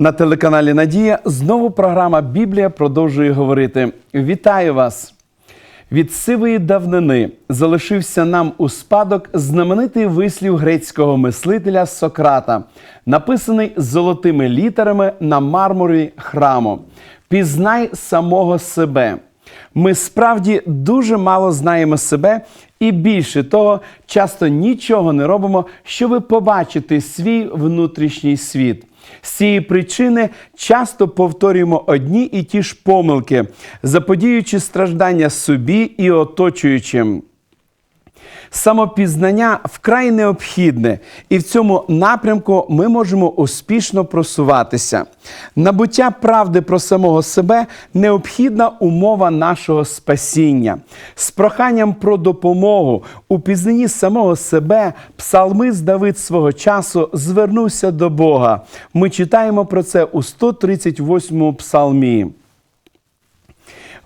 На телеканалі Надія знову програма Біблія продовжує говорити. Вітаю вас! Від сивої давнини залишився нам у спадок знаменитий вислів грецького мислителя Сократа, написаний золотими літерами на мармурі храму. Пізнай самого себе. Ми справді дуже мало знаємо себе, і більше того, часто нічого не робимо, щоб побачити свій внутрішній світ. З цієї причини часто повторюємо одні і ті ж помилки, заподіючи страждання собі і оточуючим. Самопізнання вкрай необхідне, і в цьому напрямку ми можемо успішно просуватися. Набуття правди про самого себе необхідна умова нашого спасіння. З проханням про допомогу у пізнанні самого себе псалмист Давид свого часу звернувся до Бога. Ми читаємо про це у 138 му псалмі.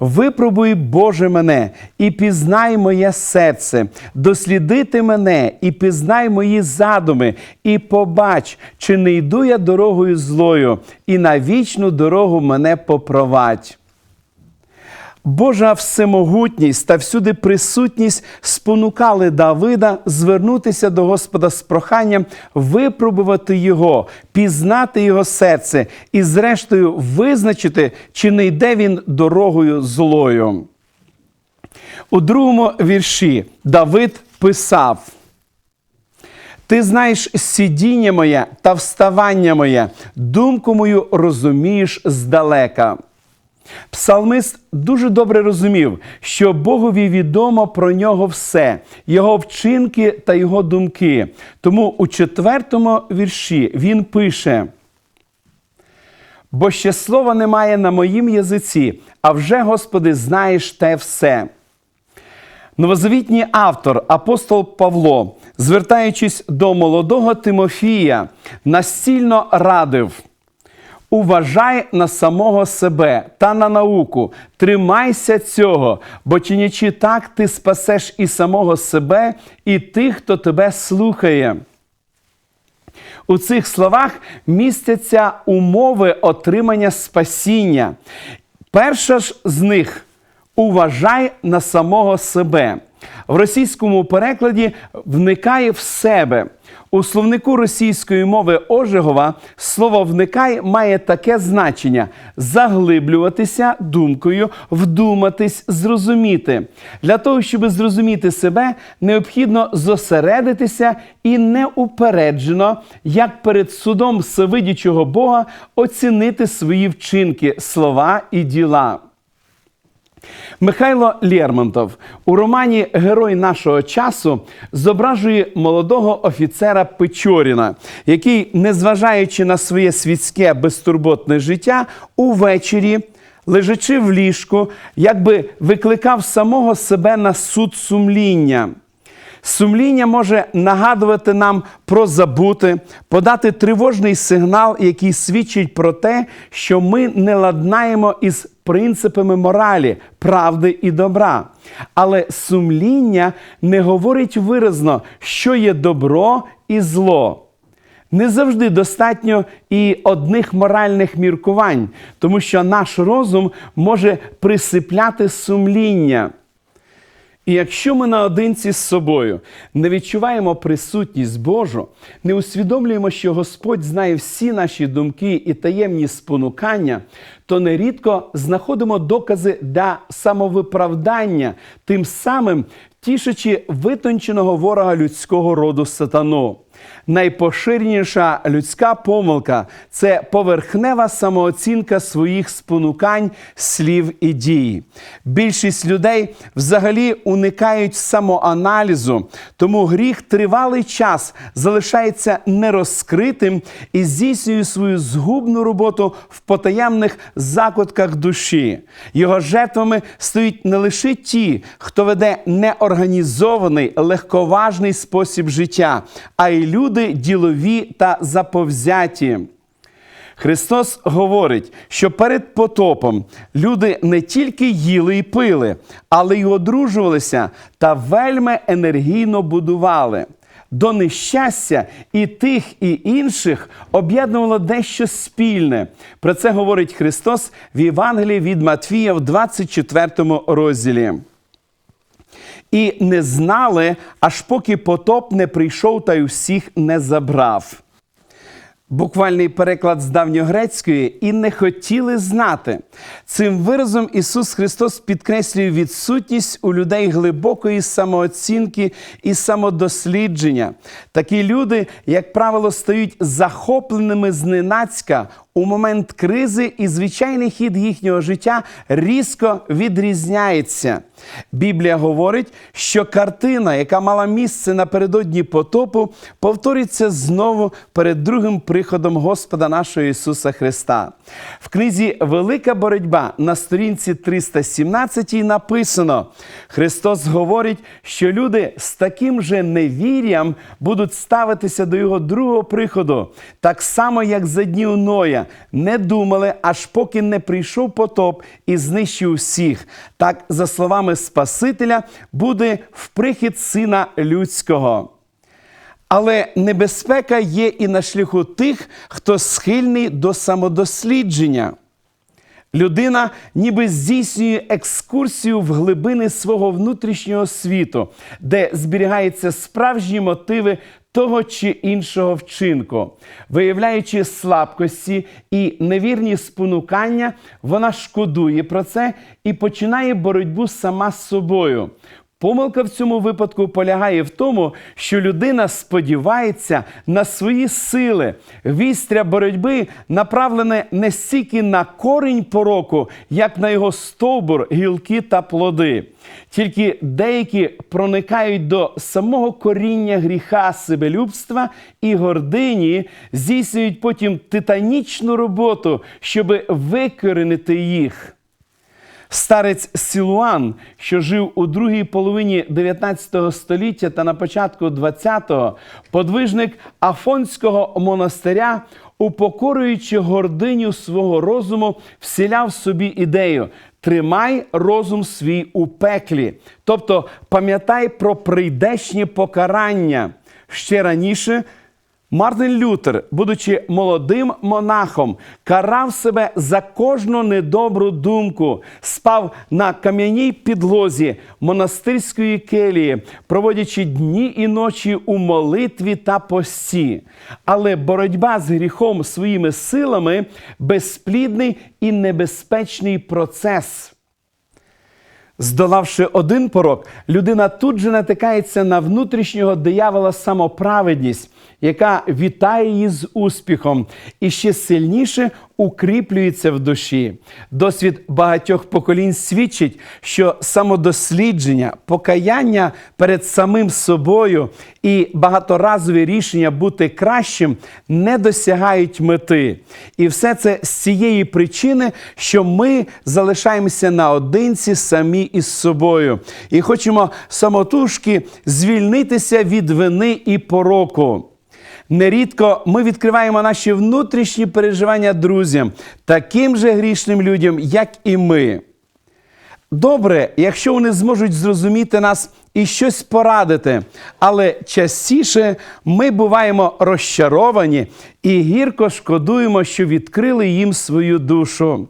Випробуй, Боже, мене і пізнай моє серце, дослідити мене і пізнай мої задуми, і побач, чи не йду я дорогою злою, і на вічну дорогу мене попровадь. Божа всемогутність та всюди присутність спонукали Давида звернутися до Господа з проханням випробувати його, пізнати його серце і, зрештою, визначити, чи не йде він дорогою злою. У другому вірші Давид писав. Ти знаєш сидіння моє та вставання моє, думку мою розумієш здалека. Псалмист дуже добре розумів, що Богові відомо про нього все, його вчинки та його думки. Тому у четвертому вірші він пише: бо ще слова немає на моїм язиці, а вже, Господи, знаєш те все. Новозавітній автор, апостол Павло, звертаючись до молодого Тимофія, настільно радив. Уважай на самого себе та на науку, тримайся цього, бо чинячи так, ти спасеш і самого себе, і тих, хто тебе слухає. У цих словах містяться умови отримання спасіння. Перша ж з них уважай на самого себе. В російському перекладі вникай в себе. У словнику російської мови Ожегова слово вникай має таке значення: заглиблюватися думкою, вдуматись, зрозуміти. Для того, щоб зрозуміти себе, необхідно зосередитися і неупереджено, як перед судом всевидячого Бога, оцінити свої вчинки, слова і діла. Михайло Лермонтов у романі Герой нашого часу зображує молодого офіцера Печоріна, який, незважаючи на своє світське безтурботне життя, увечері, лежачи в ліжку, якби викликав самого себе на суд сумління. Сумління може нагадувати нам про забути, подати тривожний сигнал, який свідчить про те, що ми не ладнаємо із принципами моралі, правди і добра. Але сумління не говорить виразно, що є добро і зло. Не завжди достатньо і одних моральних міркувань, тому що наш розум може присипляти сумління. І якщо ми наодинці з собою не відчуваємо присутність Божу, не усвідомлюємо, що Господь знає всі наші думки і таємні спонукання, то нерідко знаходимо докази для самовиправдання, тим самим тішачи витонченого ворога людського роду сатану. Найпоширеніша людська помилка це поверхнева самооцінка своїх спонукань, слів і дій. Більшість людей взагалі уникають самоаналізу, тому гріх тривалий час залишається нерозкритим і здійснює свою згубну роботу в потаємних закутках душі. Його жертвами стають не лише ті, хто веде неорганізований, легковажний спосіб життя, а й люди ділові та заповзяті. Христос говорить, що перед потопом люди не тільки їли і пили, але й одружувалися та вельми енергійно будували. до нещастя і тих, і інших об'єднувало дещо спільне. Про це говорить Христос в Євангелії від Матвія в 24 розділі. І не знали, аж поки потоп не прийшов та й усіх не забрав. Буквальний переклад з давньогрецької і не хотіли знати. Цим виразом Ісус Христос підкреслює відсутність у людей глибокої самооцінки і самодослідження. Такі люди, як правило, стають захопленими зненацька у момент кризи, і звичайний хід їхнього життя різко відрізняється. Біблія говорить, що картина, яка мала місце напередодні потопу, повториться знову перед другим приходом Господа нашого Ісуса Христа. В книзі Велика боротьба на сторінці 317 написано: Христос говорить, що люди з таким же невір'ям будуть ставитися до Його другого приходу, так само, як за днів Ноя, не думали, аж поки не прийшов потоп і знищив всіх. Так, за словами Спасителя, буде в прихід Сина Людського. Але небезпека є і на шляху тих, хто схильний до самодослідження. Людина ніби здійснює екскурсію в глибини свого внутрішнього світу, де зберігаються справжні мотиви того чи іншого вчинку. Виявляючи слабкості і невірні спонукання, вона шкодує про це і починає боротьбу сама з собою. Помилка в цьому випадку полягає в тому, що людина сподівається на свої сили. Вістря боротьби направлене не стільки на корінь пороку, як на його стовбур, гілки та плоди. Тільки деякі проникають до самого коріння гріха себелюбства і гордині, здійснюють потім титанічну роботу, щоб викоренити їх. Старець Сілуан, що жив у другій половині 19 століття та на початку 20-го, подвижник Афонського монастиря, упокорюючи гординю свого розуму, вселяв собі ідею: тримай розум свій у пеклі, тобто пам'ятай про прийдешнє покарання. Ще раніше. Мартин Лютер, будучи молодим монахом, карав себе за кожну недобру думку, спав на кам'яній підлозі монастирської келії, проводячи дні і ночі у молитві та пості. Але боротьба з гріхом своїми силами безплідний і небезпечний процес. Здолавши один порок, людина тут же натикається на внутрішнього диявола самоправедність, яка вітає її з успіхом і ще сильніше укріплюється в душі. Досвід багатьох поколінь свідчить, що самодослідження, покаяння перед самим собою і багаторазові рішення бути кращим не досягають мети. І все це з цієї причини, що ми залишаємося наодинці самі із собою і хочемо самотужки звільнитися від вини і пороку. Нерідко ми відкриваємо наші внутрішні переживання друзям, таким же грішним людям, як і ми. Добре, якщо вони зможуть зрозуміти нас і щось порадити, але частіше ми буваємо розчаровані і гірко шкодуємо, що відкрили їм свою душу.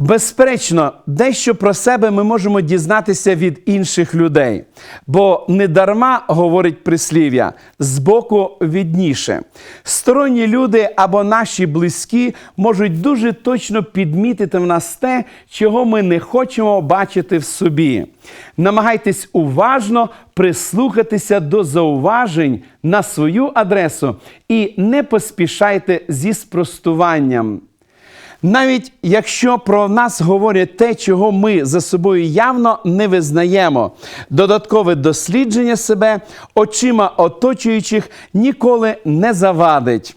Безперечно, дещо про себе ми можемо дізнатися від інших людей, бо недарма говорить прислів'я збоку відніше. Сторонні люди або наші близькі можуть дуже точно підмітити в нас те, чого ми не хочемо бачити в собі. Намагайтесь уважно прислухатися до зауважень на свою адресу і не поспішайте зі спростуванням. Навіть якщо про нас говорять те, чого ми за собою явно не визнаємо, додаткове дослідження себе очима оточуючих ніколи не завадить.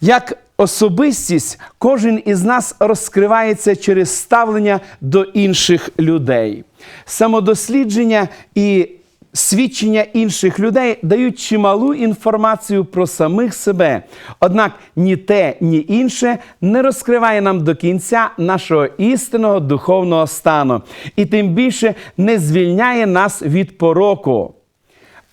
Як особистість, кожен із нас розкривається через ставлення до інших людей. Самодослідження і свідчення інших людей дають чималу інформацію про самих себе. Однак ні те, ні інше не розкриває нам до кінця нашого істинного духовного стану і тим більше не звільняє нас від пороку.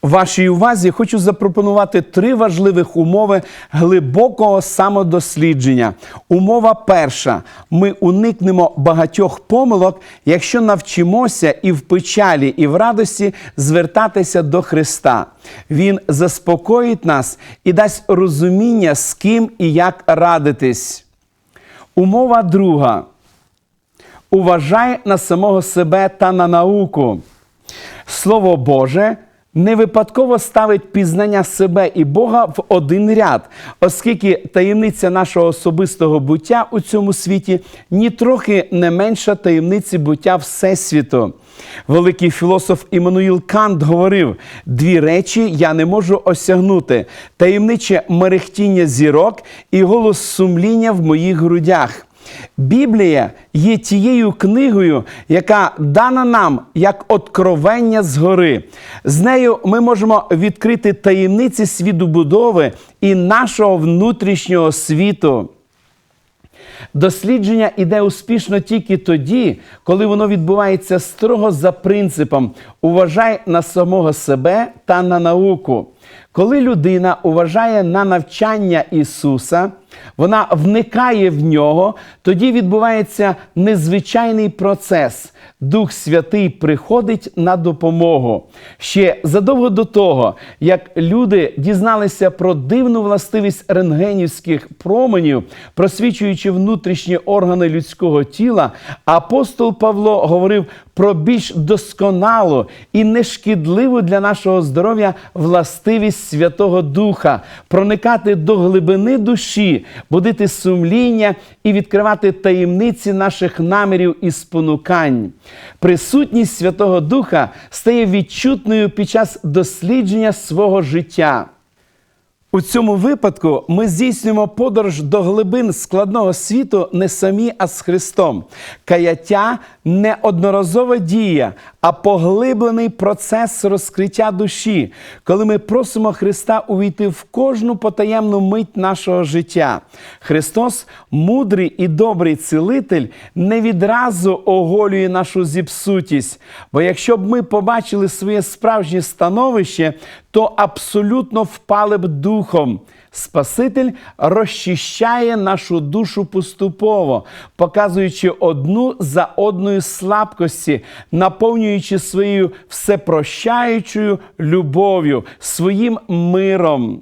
Вашій увазі хочу запропонувати три важливих умови глибокого самодослідження. Умова перша: ми уникнемо багатьох помилок, якщо навчимося і в печалі, і в радості звертатися до Христа. Він заспокоїть нас і дасть розуміння, з ким і як радитись. Умова друга. Уважай на самого себе та на науку. Слово Боже не випадково ставить пізнання себе і Бога в один ряд, оскільки таємниця нашого особистого буття у цьому світі нітрохи не менша таємниці буття Всесвіту. Великий філософ Іммануїл Кант говорив: дві речі я не можу осягнути: таємниче мерехтіння зірок і голос сумління в моїх грудях. Біблія є тією книгою, яка дана нам як откровення згори. З нею ми можемо відкрити таємниці світобудови і нашого внутрішнього світу. Дослідження іде успішно тільки тоді, коли воно відбувається строго за принципом уважай на самого себе та на науку. Коли людина уважає на навчання Ісуса, вона вникає в нього, тоді відбувається незвичайний процес. Дух Святий приходить на допомогу. Ще задовго до того, як люди дізналися про дивну властивість рентгенівських променів, просвічуючи внутрішні органи людського тіла, апостол Павло говорив про більш досконалу і нешкідливу для нашого здоров'я властивість Святого Духа, проникати до глибини душі, будити сумління і відкривати таємниці наших намірів і спонукань. Присутність Святого Духа стає відчутною під час дослідження свого життя. У цьому випадку ми здійснюємо подорож до глибин складного світу не самі, а з Христом. Каяття не одноразова дія, а поглиблений процес розкриття душі, коли ми просимо Христа увійти в кожну потаємну мить нашого життя. Христос, мудрий і добрий цілитель, не відразу оголює нашу зіпсутість. Бо якщо б ми побачили своє справжнє становище, то абсолютно впали б духом. Спаситель розчищає нашу душу поступово, показуючи одну за одною слабкості, наповнюючи своєю всепрощаючою любов'ю, своїм миром.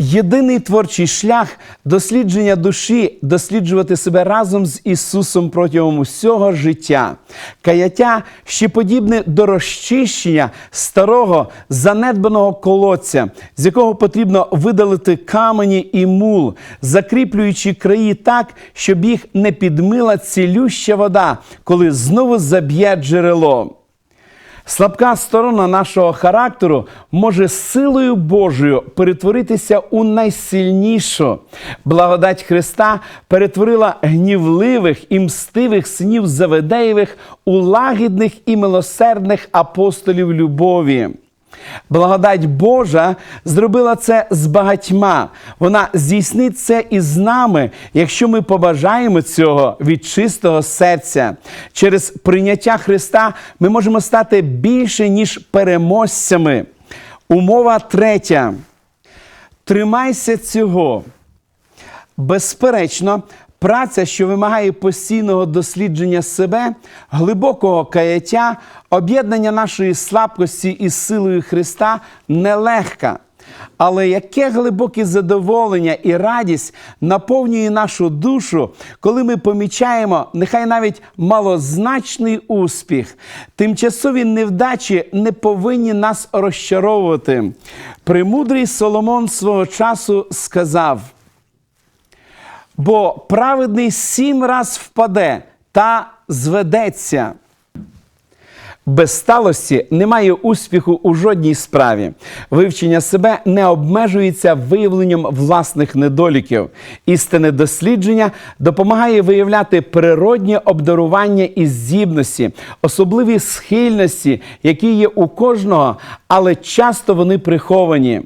Єдиний творчий шлях дослідження душі досліджувати себе разом з Ісусом протягом усього життя. Каяття ще подібне до розчищення старого занедбаного колодця, з якого потрібно видалити камені і мул, закріплюючи краї так, щоб їх не підмила цілюща вода, коли знову заб'є джерело. Слабка сторона нашого характеру може силою Божою перетворитися у найсильнішу. Благодать Христа перетворила гнівливих і мстивих синів Заведеєвих у лагідних і милосердних апостолів любові. Благодать Божа зробила це з багатьма. Вона здійснить це і з нами, якщо ми побажаємо цього від чистого серця. Через прийняття Христа ми можемо стати більше, ніж переможцями. Умова третя. Тримайся цього. Безперечно, праця, що вимагає постійного дослідження себе, глибокого каяття, об'єднання нашої слабкості із силою Христа нелегка. Але яке глибоке задоволення і радість наповнює нашу душу, коли ми помічаємо, нехай навіть малозначний успіх. Тимчасові невдачі не повинні нас розчаровувати. Премудрий Соломон свого часу сказав бо праведний сім раз впаде та зведеться. Без сталості немає успіху у жодній справі. Вивчення себе не обмежується виявленням власних недоліків. Істинне дослідження допомагає виявляти природні обдарування і здібності, особливі схильності, які є у кожного, але часто вони приховані.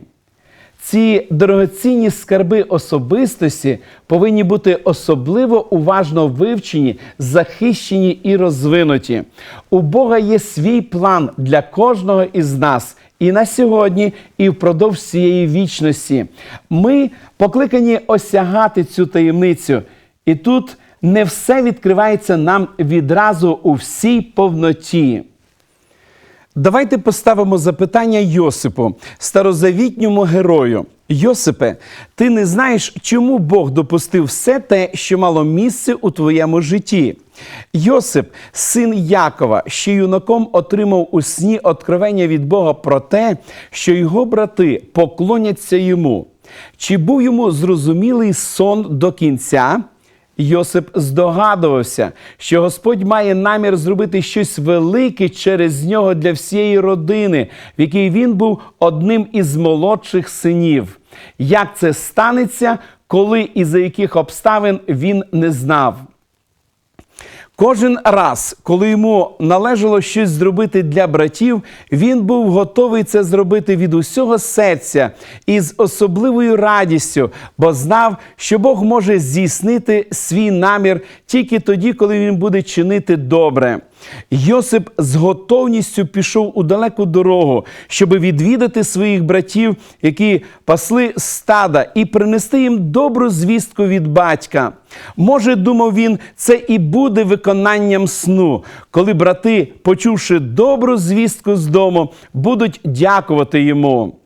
Ці дорогоцінні скарби особистості повинні бути особливо уважно вивчені, захищені і розвинуті. У Бога є свій план для кожного із нас. І на сьогодні, і впродовж цієї вічності. Ми покликані осягати цю таємницю. І тут не все відкривається нам відразу у всій повноті. Давайте поставимо запитання Йосипу, старозавітньому герою. Йосипе, ти не знаєш, чому Бог допустив все те, що мало місце у твоєму житті. Йосип, син Якова, ще юнаком отримав у сні откровення від Бога про те, що його брати поклоняться йому. Чи був йому зрозумілий сон до кінця? Йосип здогадувався, що Господь має намір зробити щось велике через нього для всієї родини, в якій він був одним із молодших синів. Як це станеться, коли і за яких обставин він не знав. Кожен раз, коли йому належало щось зробити для братів, він був готовий це зробити від усього серця і з особливою радістю, бо знав, що Бог може здійснити свій намір тільки тоді, коли він буде чинити добре. Йосип з готовністю пішов у далеку дорогу, щоб відвідати своїх братів, які пасли стада, і принести їм добру звістку від батька. Може, думав він, це і буде виконанням сну, коли брати, почувши добру звістку з дому, будуть дякувати йому.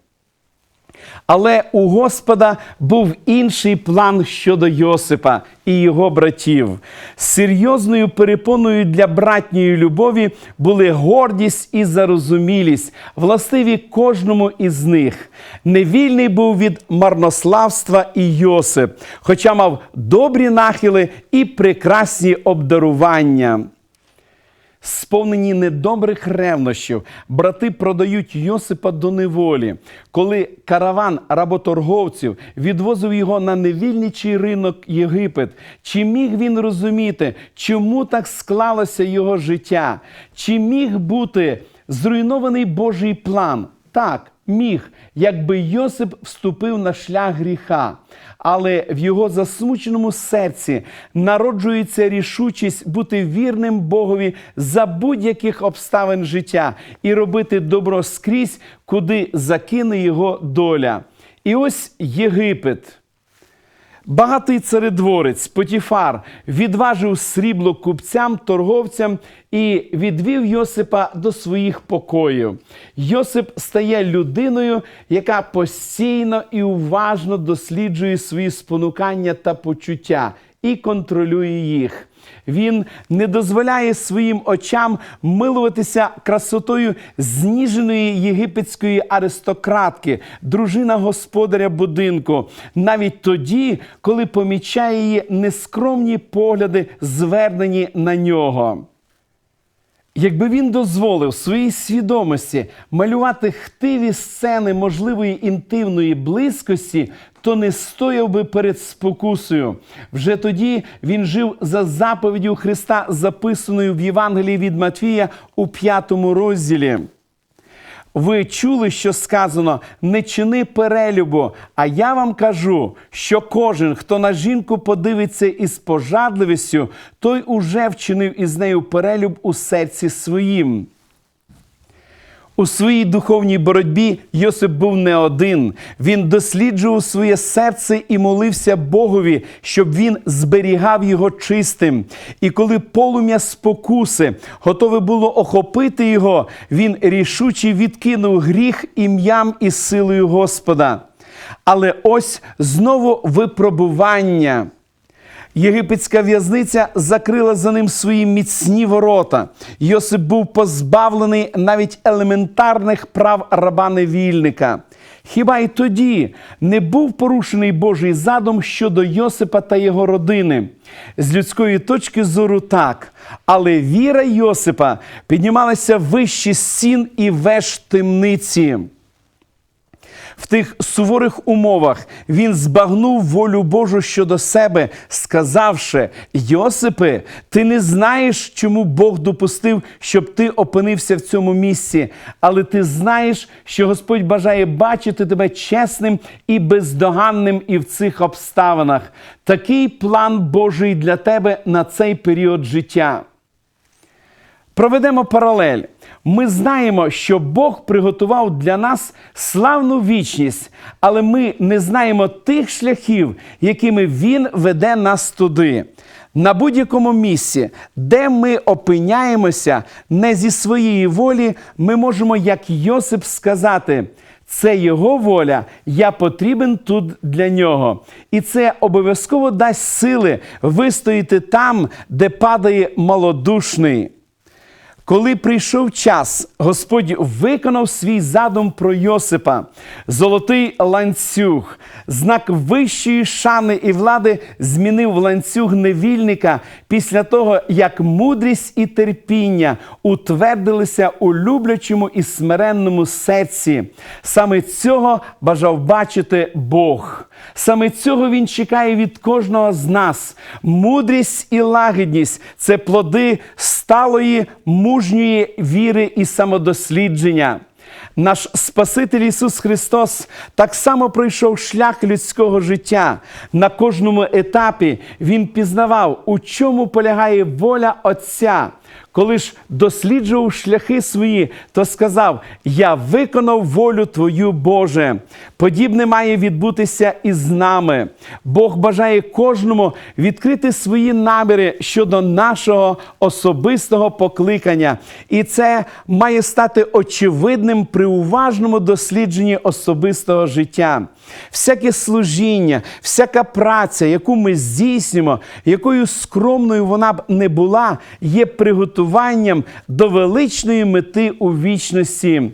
Але у Господа був інший план щодо Йосипа і його братів. Серйозною перепоною для братньої любові були гордість і зарозумілість, властиві кожному із них. Невільний був від марнославства і Йосип, хоча мав добрі нахили і прекрасні обдарування. Сповнені недобрих ревнощів, брати продають Йосипа до неволі. Коли караван работорговців відвозив його на невільничий ринок Єгипет, чи міг він розуміти, чому так склалося його життя? Чи міг бути зруйнований Божий план? Так, міг, якби Йосип вступив на шлях гріха. Але в його засмученому серці народжується рішучість бути вірним Богові за будь-яких обставин життя і робити добро скрізь, куди закине його доля. І ось Єгипет. Багатий царедворець Потіфар відважив срібло купцям, торговцям і відвів Йосипа до своїх покоїв. Йосип стає людиною, яка постійно і уважно досліджує свої спонукання та почуття і контролює їх. Він не дозволяє своїм очам милуватися красотою зніженої єгипетської аристократки, дружина господаря будинку, навіть тоді, коли помічає її нескромні погляди, звернені на нього. Якби він дозволив своїй свідомості малювати хтиві сцени можливої інтимної близькості, то не стояв би перед спокусою. Вже тоді він жив за заповіддю Христа, записаною в Євангелії від Матвія у п'ятому розділі. Ви чули, що сказано: не чини перелюбу. А я вам кажу, що кожен, хто на жінку подивиться із пожадливістю, той уже вчинив із нею перелюб у серці своїм. У своїй духовній боротьбі Йосип був не один. Він досліджував своє серце і молився Богові, щоб він зберігав його чистим. І коли полум'я спокуси готове було охопити його, він рішуче відкинув гріх ім'ям і силою Господа. Але ось знову випробування. Єгипетська в'язниця закрила за ним свої міцні ворота. Йосип був позбавлений навіть елементарних прав раба невільника. Хіба й тоді не був порушений Божий задум щодо Йосипа та його родини? З людської точки зору так. Але віра Йосипа піднімалася вище стін і веж темниці. В тих суворих умовах він збагнув волю Божу щодо себе, сказавши: Йосипе, ти не знаєш, чому Бог допустив, щоб ти опинився в цьому місці, але ти знаєш, що Господь бажає бачити тебе чесним і бездоганним і в цих обставинах. Такий план Божий для тебе на цей період життя. Проведемо паралель. Ми знаємо, що Бог приготував для нас славну вічність, але ми не знаємо тих шляхів, якими Він веде нас туди. На будь-якому місці, де ми опиняємося, не зі своєї волі, ми можемо, як Йосип, сказати. Це його воля, я потрібен тут для нього. І це обов'язково дасть сили вистояти там, де падає малодушний. Коли прийшов час, Господь виконав свій задум про Йосипа, золотий ланцюг, знак вищої шани і влади змінив ланцюг невільника після того, як мудрість і терпіння утвердилися у люблячому і смиренному серці. Саме цього бажав бачити Бог. Саме цього він чекає від кожного з нас. Мудрість і лагідність це плоди сталої мужньої віри і самодослідження. Наш Спаситель Ісус Христос так само пройшов шлях людського життя. На кожному етапі Він пізнавав, у чому полягає воля Отця. Коли ж досліджував шляхи свої, то сказав: Я виконав волю Твою, Боже. Подібне має відбутися і з нами. Бог бажає кожному відкрити свої наміри щодо нашого особистого покликання. І це має стати очевидним при уважному дослідженні особистого життя. Всяке служіння, всяка праця, яку ми здійснюємо, якою скромною вона б не була, є приготуванням до величної мети у вічності.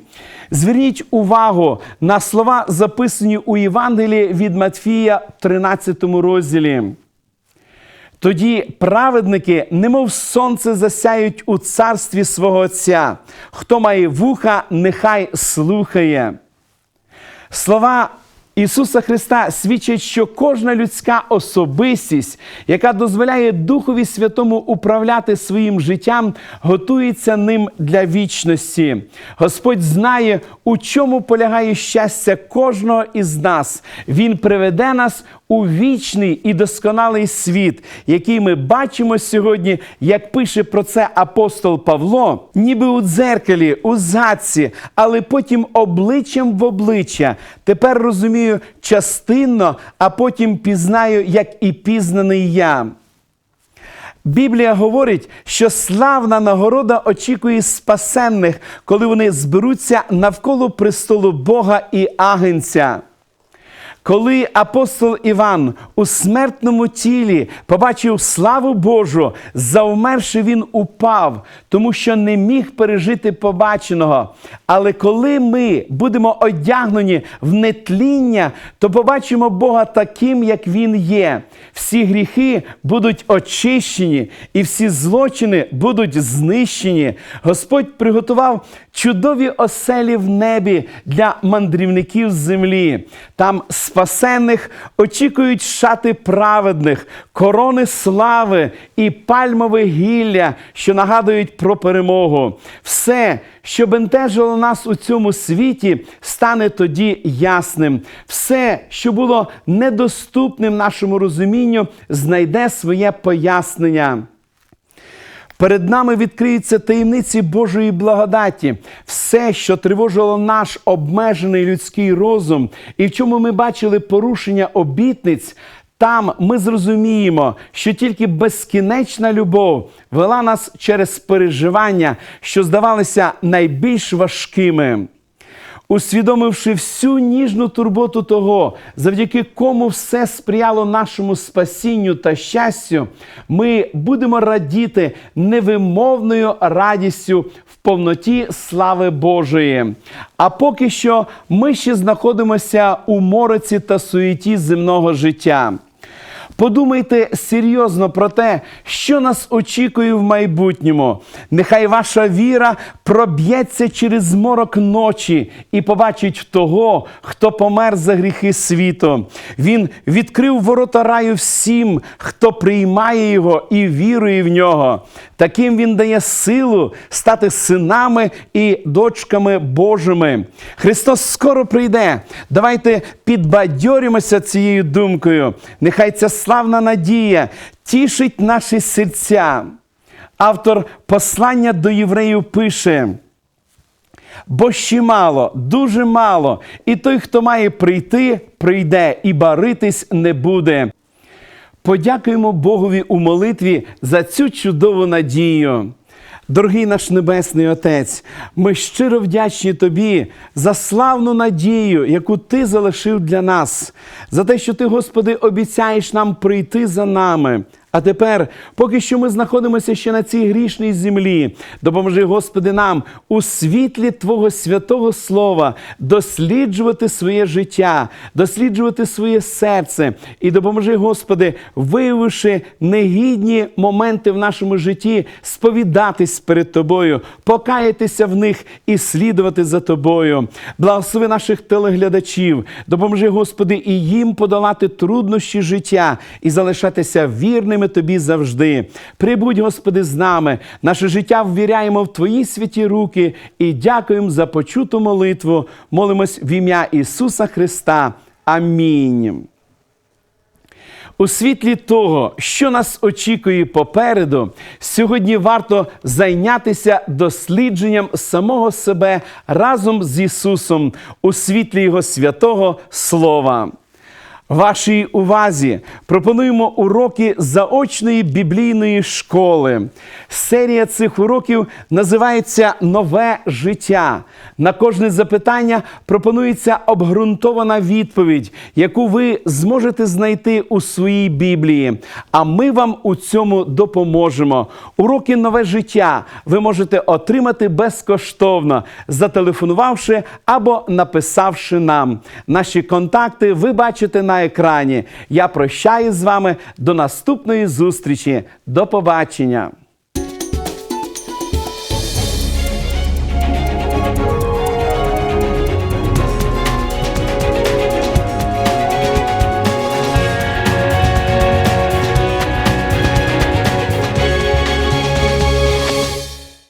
Зверніть увагу на слова, записані у Євангелії від Матфія, 13 розділі. Тоді праведники, немов сонце, засяють у царстві свого Отця. Хто має вуха, нехай слухає. Слова Ісуса Христа свідчить, що кожна людська особистість, яка дозволяє Духові Святому управляти своїм життям, готується ним для вічності. Господь знає, у чому полягає щастя кожного із нас. Він приведе нас у вічний і досконалий світ, який ми бачимо сьогодні, як пише про це апостол Павло, ніби у дзеркалі, у згадці, але потім обличчям в обличчя. Тепер розумію частинно, а потім пізнаю, як і пізнаний я. Біблія говорить, що славна нагорода очікує спасенних, коли вони зберуться навколо престолу Бога і Агенця. Коли апостол Іван у смертному тілі побачив славу Божу, завмерши він упав, тому що не міг пережити побаченого. Але коли ми будемо одягнені в нетління, то побачимо Бога таким, як Він є. Всі гріхи будуть очищені, і всі злочини будуть знищені. Господь приготував чудові оселі в небі для мандрівників землі. Там спасенних очікують шати праведних, корони слави і пальмове гілля, що нагадують про перемогу. Все, що бентежило нас у цьому світі, стане тоді ясним. Все, що було недоступним нашому розумінню, знайде своє пояснення. Перед нами відкриються таємниці Божої благодаті, все, що тривожило наш обмежений людський розум, і в чому ми бачили порушення обітниць. Там ми зрозуміємо, що тільки безкінечна любов вела нас через переживання, що здавалися найбільш важкими. Усвідомивши всю ніжну турботу того, завдяки кому все сприяло нашому спасінню та щастю, ми будемо радіти невимовною радістю в повноті слави Божої. А поки що ми ще знаходимося у мороці та суєті земного життя. Подумайте серйозно про те, що нас очікує в майбутньому. Нехай ваша віра проб'ється через зморок ночі і побачить того, хто помер за гріхи світу. Він відкрив ворота раю всім, хто приймає його і вірує в нього. Таким він дає силу стати синами і дочками Божими. Христос скоро прийде. Давайте підбадьорімося цією думкою. Нехай ця славна надія тішить наші серця. Автор послання до євреїв пише. Бо ще мало, дуже мало, і той, хто має прийти, прийде, і баритись не буде. Подякуємо Богові у молитві за цю чудову надію. Дорогий наш Небесний Отець, ми щиро вдячні Тобі за славну надію, яку Ти залишив для нас, за те, що Ти, Господи, обіцяєш нам прийти за нами. А тепер, поки що ми знаходимося ще на цій грішній землі, допоможи, Господи, нам у світлі Твого святого Слова досліджувати своє життя, досліджувати своє серце. І допоможи, Господи, виявивши негідні моменти в нашому житті, сповідатись перед Тобою, покаятися в них і слідувати за Тобою. Благослови наших телеглядачів, допоможи, Господи, і їм подолати труднощі життя і залишатися вірними Тобі завжди. Прибудь, Господи, з нами. Наше життя ввіряємо в Твої святі руки і дякуємо за почуту молитву. Молимось в ім'я Ісуса Христа. Амінь. У світлі того, що нас очікує попереду, сьогодні варто зайнятися дослідженням самого себе разом з Ісусом у світлі Його святого Слова. Вашій увазі пропонуємо уроки заочної біблійної школи. Серія цих уроків називається Нове життя. На кожне запитання пропонується обґрунтована відповідь, яку ви зможете знайти у своїй Біблії. А ми вам у цьому допоможемо. Уроки Нове життя ви можете отримати безкоштовно, зателефонувавши або написавши нам. Наші контакти ви бачите екрані. Я прощаюсь з вами до наступної зустрічі. До побачення!